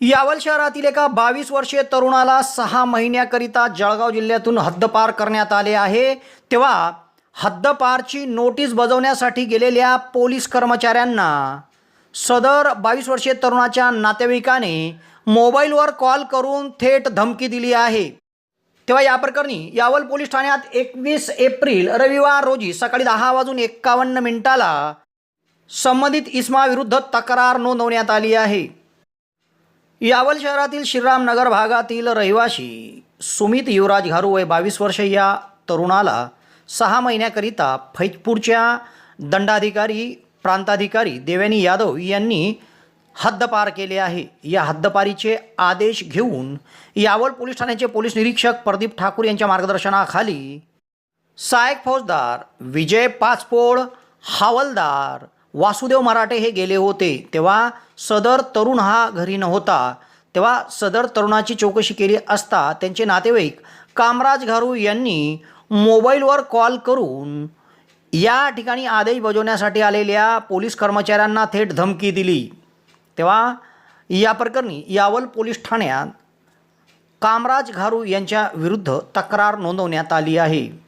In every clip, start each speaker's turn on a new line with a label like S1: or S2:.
S1: यावल शहरातील एका बावीस वर्षीय तरुणाला सहा महिन्याकरिता जळगाव जिल्ह्यातून हद्दपार करण्यात आले आहे. तेव्हा हद्दपारची नोटीस बजावण्यासाठी गेलेल्या पोलीस कर्मचाऱ्यांना सदर बावीस वर्षीय तरुणाच्या नातेवाईकाने मोबाईलवर कॉल करून थेट धमकी दिली आहे. तेव्हा या प्रकरणी यावल पोलीस ठाण्यात एकवीस एप्रिल रविवार रोजी सकाळी दहा वाजून एक्कावन्न मिनिटाला संबंधित इस्माविरुद्ध तक्रार नोंदवण्यात आली आहे. यावल शहरातील श्रीरामनगर भागातील रहिवाशी सुमित युवराज घारू वय बावीस वर्ष या तरुणाला सहा महिन्याकरिता फैजपूरच्या दंडाधिकारी प्रांताधिकारी देवयानी यादव यांनी हद्दपार केले आहे. या हद्दपारीचे आदेश घेऊन यावल पोलीस ठाण्याचे पोलीस निरीक्षक प्रदीप ठाकूर यांच्या मार्गदर्शनाखाली सहायक फौजदार विजय पाचपोळ हवलदार वासुदेव मराठे हे गेले होते तेव्हा सदर तरुण हा घरी नव्हता. तेव्हा सदर तरुणाची चौकशी केली असता त्यांचे नातेवाईक कामराज घारू यांनी मोबाईलवर कॉल करून या ठिकाणी आदेश बजावण्यासाठी आलेल्या पोलीस कर्मचाऱ्यांना थेट धमकी दिली. तेव्हा या प्रकरणी यावल पोलीस ठाण्यात कामराज घारू यांच्या विरुद्ध तक्रार नोंदवण्यात आली आहे.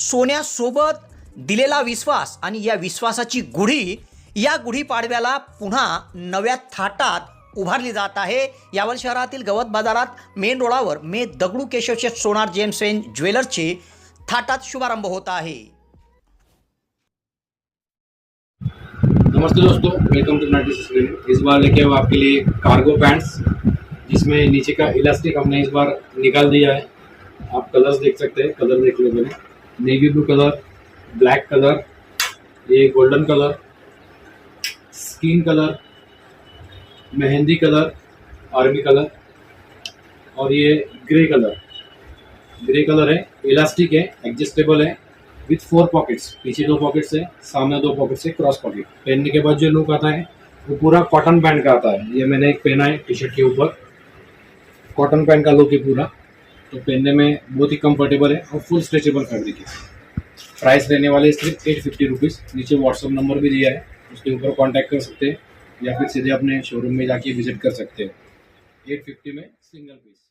S1: सोन्यासोबत दिलेला विश्वास आणि या विश्वासाची गुढी या गुढीपाडव्याला पुन्हा नव्या थाटात उभारली जात आहे. यावल शहरातील गवत बाजारात मेन रोडावर मे दगडू केशवचे सोनार जेम्स एन ज्वेलर्सचे थाटात शुभारंभ होत आहे.
S2: नमस्ते दोस्तों वेलकम टू नाइटी स्क्रीन इस बार लेके आए आपके लिए कार्गो पैंट्स जिसमें नीचे का इलास्टिक हमने इस बार निकाल दिया है। आप कलर्स देख सकते हैं कलर देख लो मैंने navy blue colour black colour ये golden colour skin colour mehndi colour army colour और ये ग्रे कलर ग्रे कलर है इलास्टिक है एडजस्टेबल है विथ फोर पॉकेट्स पीछे दो पॉकेट्स है, सामने दो पॉकेट्स है क्रॉस पॉकेट पहनने के बाद जो लुक आता है, वो पूरा कॉटन पैंट का आता है. ये मैंने एक पहना है टी शर्ट के ऊपर. कॉटन पैंट का लुक है पूरा. तो पहनने में बहुत ही कंफर्टेबल है और फुल स्ट्रेचेबल फैब्रिक है। प्राइस रहने वाले सिर्फ़ एट फिफ्टी रुपीज़ नीचे व्हाट्सअप नंबर भी दिया है। उसके ऊपर कॉन्टैक्ट कर सकते हैं या फिर सीधे अपने शोरूम में जाके विज़िट कर सकते हैं। एट फिफ्टी में सिंगल पीस